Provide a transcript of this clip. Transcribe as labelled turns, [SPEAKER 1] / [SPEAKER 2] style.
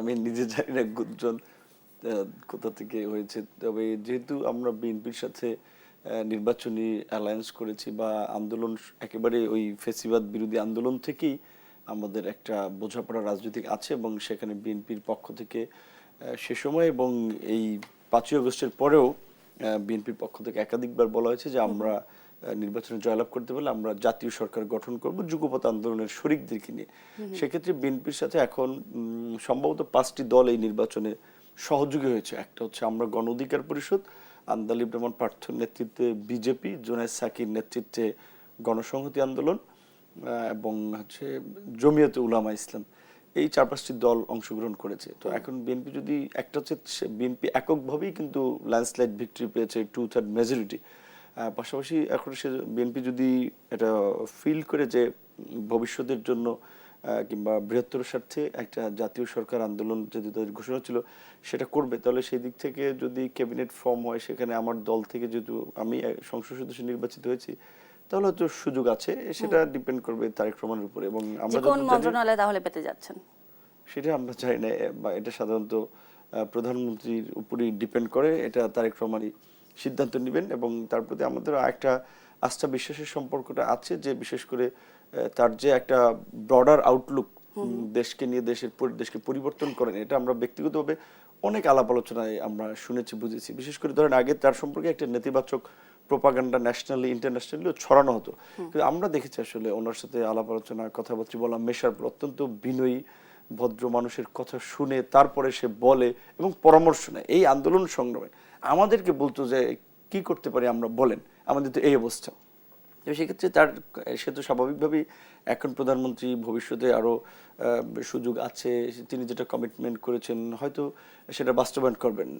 [SPEAKER 1] আমি নিজে জানি না গুঞ্জন কোথা থেকে হয়েছে। তবে যেহেতু আমরা বিএনপির সাথে নির্বাচনী অ্যালায়েন্স করেছি বা আন্দোলন একেবারে ওই ফেসিবাদ বিরোধী আন্দোলন থেকেই আমাদের একটা বোঝাপড়া রাজনৈতিক আছে এবং সেখানে বিএনপির পক্ষ থেকে সে সময় এবং এই পাঁচই আগস্টের পরেও বিএনপির পক্ষ থেকে একাধিকবার বলা হয়েছে যে আমরা নির্বাচনে জয়লাভ করতে পারলে আমরা জাতীয় সরকার গঠন করব যুগপথ আন্দোলনের শরিকদেরকে নিয়ে। সেক্ষেত্রে বিএনপির সাথে এখন সম্ভবত পাঁচটি দল এই নির্বাচনে সহযোগী হয়েছে। একটা হচ্ছে আমরা গণ অধিকার পরিষদ আন্দালিব রহমান পার্থর নেতৃত্বে বিজেপি, জোনায়দ সাকির নেতৃত্বে গণসংহতি আন্দোলন এবং হচ্ছে জমিয়তে উলামা ইসলাম। এই চার পাঁচটি দল অংশগ্রহণ করেছে। তো এখন বিএনপি যদি একটা হচ্ছে বিএনপি এককভাবেই কিন্তু ল্যান্ডস্লাইড ভিক্টরি পেয়েছে টু থার্ড মেজরিটি পাশাপাশি এখন সে বিএনপি যদি এটা ফিল করে যে ভবিষ্যতের জন্য কিংবা বৃহত্তর স্বার্থে একটা জাতীয় সরকার আন্দোলন যদি তাদের ঘোষণা ছিল সেটা করবে। তাহলে সেই দিক থেকে যদি ক্যাবিনেট ফর্ম হয় সেখানে আমার দল থেকে যেহেতু আমি সংসদ সদস্য নির্বাচিত হয়েছি তাহলে হয়তো সুযোগ আছে সেটা ডিপেন্ড করবে তারেক রহমানের উপরে এবং আমরা
[SPEAKER 2] কোন মন্ত্রণালয়ে তাহলে পেতে যাচ্ছেন?
[SPEAKER 1] সেটা আমরা চাই না বা এটা সাধারণত প্রধানমন্ত্রীর উপরেই ডিপেন্ড করে এটা তারেক রহমানই সিদ্ধান্ত নেবেন এবং তার প্রতি আমাদের একটা আস্থা বিশ্বাসের সম্পর্কটা আছে যে বিশেষ করে তার যে একটা ব্রডার আউটলুক দেশকে নিয়ে দেশের দেশকে পরিবর্তন করেন এটা আমরা ব্যক্তিগতভাবে অনেক আলাপ আলোচনায় আমরা শুনেছি বুঝেছি। বিশেষ করে ধরেন আগে তার সম্পর্কে একটা নেতিবাচক প্রোপাগান্ডা ন্যাশনালি ইন্টারন্যাশনালিও ছড়ানো হতো। কিন্তু আমরা দেখেছি আসলে ওনার সাথে আলাপ আলোচনা কথাবার্তা বলা মেশার পর অত্যন্ত বিনয়ী ভদ্র মানুষের কথা শুনে তারপরে সে বলে এবং পরামর্শ নেয়। এই আন্দোলন সংগ্রামে আমাদেরকে বলতো যে কি করতে পারি আমরা? বলেন। আমাদের তো এই অবস্থা। সেক্ষেত্রে তার, সে তো স্বাভাবিকভাবেই এখন প্রধানমন্ত্রী ভবিষ্যতে আরও সুযোগ আছে। তিনি যেটা কমিটমেন্ট করেছেন, হয়তো সেটা বাস্তবায়ন করবেন।